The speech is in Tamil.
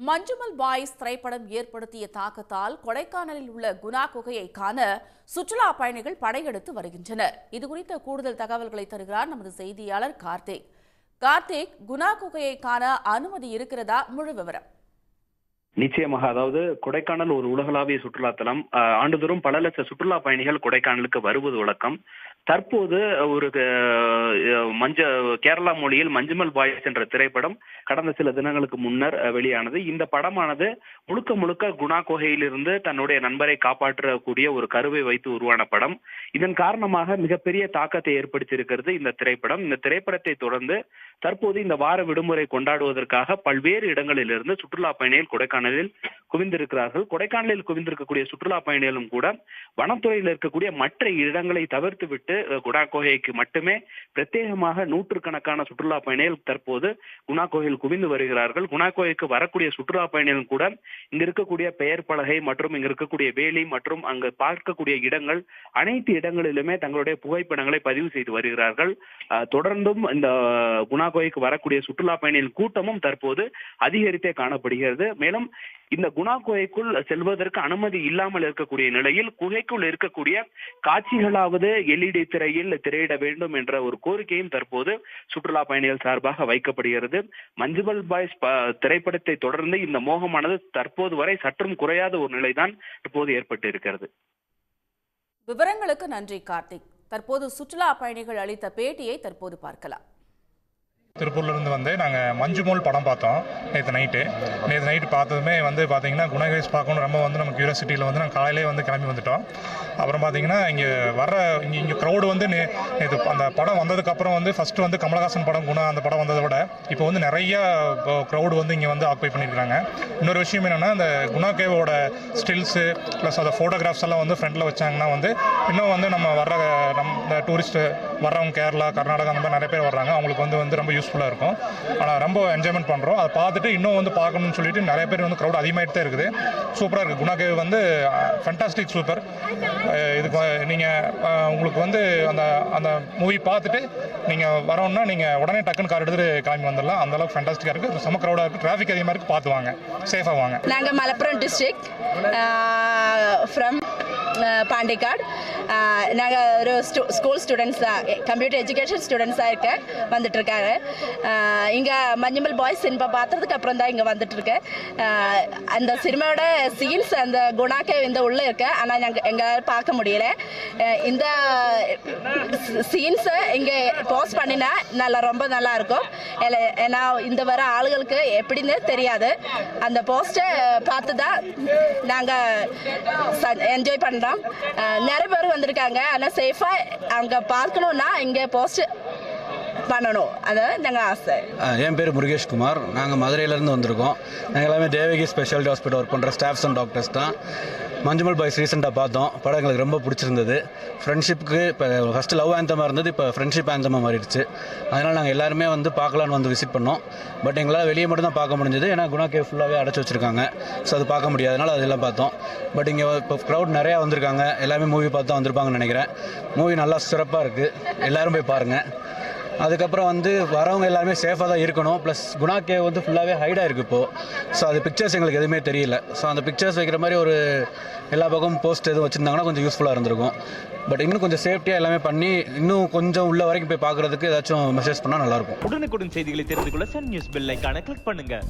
மஞ்சுமல் பாய்ஸ் திரைப்படம் ஏற்படுத்திய தாக்கத்தால் கொடைக்கானலில் உள்ள குணா குகையை காண சுற்றுலா பயணிகள் படையெடுத்து வருகின்றனர். இதுகுறித்த கூடுதல் தகவல்களை தருகிறார் நமது செய்தியாளர் கார்த்திக். கார்த்திக் குணா குகையை காண அனுமதி இருக்கிறதா? முழு விவரம். நிச்சயமாக அதாவது கொடைக்கானல் ஒரு உலகளாவிய சுற்றுலாத்தலம். ஆஹ் ஆண்டுதோறும் பல லட்ச சுற்றுலா பயணிகள் கொடைக்கானலுக்கு வருவது வழக்கம். தற்போது ஒரு மஞ்ச கேரளா மொழியில் மஞ்சுமல் பாய்ஸ் என்ற திரைப்படம் கடந்த சில தினங்களுக்கு முன்னர் வெளியானது. இந்த படமானது முழுக்க முழுக்க குணா கோகையிலிருந்து தன்னுடைய நண்பரை காப்பாற்றக்கூடிய ஒரு கருவை வைத்து உருவான படம். இதன் காரணமாக மிகப்பெரிய தாக்கத்தை ஏற்படுத்தியிருக்கிறது இந்த திரைப்படம். இந்த திரைப்படத்தை தொடர்ந்து தற்போது இந்த வார விடுமுறை கொண்டாடுவதற்காக பல்வேறு இடங்களிலிருந்து சுற்றுலா பயணிகள் கொடைக்கானலில் குவிந்திருக்கிறார்கள். கொடைக்கானலில் குவிந்திருக்கக்கூடிய சுற்றுலா பயணிகளும் கூட வனத்துறையில் இருக்கக்கூடிய மற்ற இடங்களை தவிர்த்து விட்டு குணா கோகைக்கு மட்டுமே பிரத்யேகமாக நூற்றுக்கணக்கான சுற்றுலா பயணிகள் தற்போது குணா கோயில் குவிந்து வருகிறார்கள். குணா கோயிலுக்கு வரக்கூடிய சுற்றுலா பயணிகளும் கூட இங்க இருக்கக்கூடிய பெயர் பலகை மற்றும் இங்க இருக்கக்கூடிய வேலி மற்றும் அங்கு பார்க்கக்கூடிய இடங்கள் அனைத்து இடங்களிலுமே தங்களுடைய புகைப்படங்களை பதிவு செய்து வருகிறார்கள். தொடர்ந்தும் இந்த குணா கோயிலுக்கு வரக்கூடிய சுற்றுலா பயணிகள் கூட்டமும் தற்போது அதிகரித்தே காணப்படுகிறது. மேலும் இந்த குணா குகைக்குள் செல்வதற்கு அனுமதி இல்லாமல் இருக்கக்கூடிய நிலையில் குகைக்குள் இருக்கக்கூடிய காட்சிகளாவது எல்இடி திரையில் திரையிட வேண்டும் என்ற ஒரு கோரிக்கையும் தற்போது சுற்றுலா பயணிகள் சார்பாக வைக்கப்படுகிறது. மஞ்சுமல் பாய்ஸ் திரைப்படத்தை தொடர்ந்து இந்த மோகமானது தற்போது வரை சற்றும் குறையாத ஒரு நிலைதான் தற்போது ஏற்பட்டு இருக்கிறது விவரங்களுக்கு நன்றி கார்த்திக். தற்போது சுற்றுலா பயணிகள் அளித்த பேட்டியை தற்போது பார்க்கலாம். திருப்பூர்ல இருந்து வந்து நாங்கள் மஞ்சுமோல் படம் பார்த்தோம் நேற்று நைட்டு நேற்று நைட்டு பார்த்ததுமே வந்து பார்த்தீங்கன்னா குணகேஷ் பார்க்கணும் ரொம்ப வந்து நம்ம யூனிவர்சிட்டியில் வந்து நாங்கள் காலையிலே வந்து கிளம்பி வந்துட்டோம். அப்புறம் பார்த்தீங்கன்னா இங்கே வர இங்கே இங்கே க்ரௌடு வந்து நே நேற்று அந்த படம் வந்ததுக்கப்புறம் வந்து ஃபஸ்ட்டு வந்து கமலஹாசன் படம் குணா அந்த படம் வந்ததை விட இப்போ வந்து நிறைய க்ரௌடு வந்து இங்கே வந்து ஆக்குபை பண்ணியிருக்காங்க இன்னொரு விஷயம் என்னென்னா அந்த குணா கேவோட ஸ்டில்ஸு ப்ளஸ் அந்த ஃபோட்டோகிராஃப்ஸ் எல்லாம் வந்து ஃப்ரண்ட்டில் வச்சாங்கன்னா வந்து இன்னும் வந்து நம்ம வர்ற நம்ம இந்த டூரிஸ்ட் வர்றவங்க கேரளா கர்நாடகா அந்த மாதிரி நிறைய பேர் வர்றாங்க. அவங்களுக்கு வந்து வந்து ரொம்ப யூஸ்ஃபுல்லாக இருக்கும். ஆனால் ரொம்ப என்ஜாய்மெண்ட் பண்ணுறோம் அதை பார்த்துட்டு இன்னும் வந்து பார்க்கணும்னு சொல்லிட்டு நிறைய பேர் வந்து க்ரௌட் அதிகமாகிட்டு தான் இருக்குது. சூப்பராக இருக்குது குணாகேவ் வந்து ஃபென்டாஸ்டிக் சூப்பர் இதுக்கு நீங்கள் உங்களுக்கு வந்து அந்த அந்த மூவி பார்த்துட்டு நீங்கள் வரோன்னா நீங்கள் உடனே டக்குன்னு கார் எடுத்துட்டு கிளம்பி வந்துடலாம். அந்தளவுக்கு ஃபண்டாஸ்டிக்காக இருக்குது செம க்ரௌடாக இருக்குது டிராஃபிக் அதிகமாக இருக்குது பார்த்து வாங்க. சேஃபாக வாங்க. நாங்கள் Malappuram district from Uh, Pandikkad uh, நாங்கள் ஒரு ஸ்டூ ஸ்கூல் ஸ்டூடெண்ட்ஸ் தான். கம்ப்யூட்டர் எஜுகேஷன் ஸ்டூடெண்ட்ஸாக இருக்க வந்துட்டுருக்காங்க. Uh, இங்கே மஞ்சமல் பாய்ஸ் சினிமா பார்த்ததுக்கு அப்புறம் தான் இங்கே வந்துட்டுருக்கேன். அந்த சினிமாவோட சீன்ஸ் அந்த குணாக்கே இந்த உள்ளே இருக்கு. ஆனால் நாங்கள் எங்களால் பார்க்க முடியல. இந்த சீன்ஸை இங்கே போஸ்ட் பண்ணினா நல்லா ரொம்ப நல்லா இருக்கும். ஏன்னா இந்த வர ஆளுகளுக்கு எப்படின்னு தெரியாது. அந்த போஸ்ட்டை பார்த்து தான் நாங்கள் என்ஜாய் பண்ணுறோம். நிறைய பேர் வந்திருக்காங்க. ஆனால் சேஃபாக அங்கே பார்க்கணுன்னா இங்கே போஸ்ட் பண்ணணும். அதான் நாங்கள் ஆசை. என் பேர் முருகேஷ்குமார் நாங்கள் மதுரையிலேருந்து வந்திருக்கோம். நாங்கள் எல்லாமே தேவகி ஸ்பெஷாலிட்டி ஹாஸ்பிட்டல் ஒர்க் பண்ணுற ஸ்டாஃப்ஸ் அண்ட் டாக்டர்ஸ் தான். மஞ்சுமல் பாய்ஸ் ரீசெண்டாக பார்த்தோம். படம் எங்களுக்கு ரொம்ப பிடிச்சிருந்தது. ஃப்ரெண்ட்ஷிப்புக்கு இப்போ ஃபஸ்ட்டு லவ் ஆந்தமாக இருந்தது. இப்போ ஃப்ரெண்ட்ஷிப் ஆந்தமாக மாறிடுச்சு. அதனால் நாங்கள் எல்லாருமே வந்து பார்க்கலான்னு வந்து விசிட் பண்ணோம். பட் எங்களால் வெளியே மட்டும் தான் பார்க்க முடிஞ்சது. ஏன்னா குணா கே ஃபுல்லாகவே அடைச்சி வச்சிருக்காங்க. ஸோ அது பார்க்க முடியாதனால அதெல்லாம் பார்த்தோம். பட் இங்கே இப்போ க்ரௌட் நிறையா வந்திருக்காங்க. எல்லாமே மூவி பார்த்து தான் வந்திருப்பாங்கன்னு நினைக்கிறேன். மூவி நல்லா சிறப்பாக இருக்குது எல்லோரும் போய் பாருங்கள் அதுக்கப்புறம் வந்து வரவங்க எல்லாருமே சேஃபாக தான் இருக்கணும். ப்ளஸ் குணா கேவ் வந்து ஃபுல்லாகவே ஹைடாக இருக்குது இப்போது ஸோ அது பிக்சர்ஸ் எங்களுக்கு எதுவுமே தெரியல. ஸோ அந்த பிக்சர்ஸ் வைக்கிற மாதிரி ஒரு எல்லா பக்கமும் போஸ்ட் எதுவும் வச்சுருந்தாங்கன்னா கொஞ்சம் யூஸ்ஃபுல்லாக இருந்திருக்கும். பட் இன்னும் கொஞ்சம் சேஃப்டியாக எல்லாமே பண்ணி இன்னும் கொஞ்சம் உள்ள வரைக்கும் போய் பார்க்குறதுக்கு ஏதாச்சும் மெசேஜ் பண்ணால் நல்லாயிருக்கும். உடனுக்குடன் செய்திகளை தெரிந்து கொள்ள சன் நியூஸ் பெல் ஐகானை கிளிக் பண்ணுங்கள்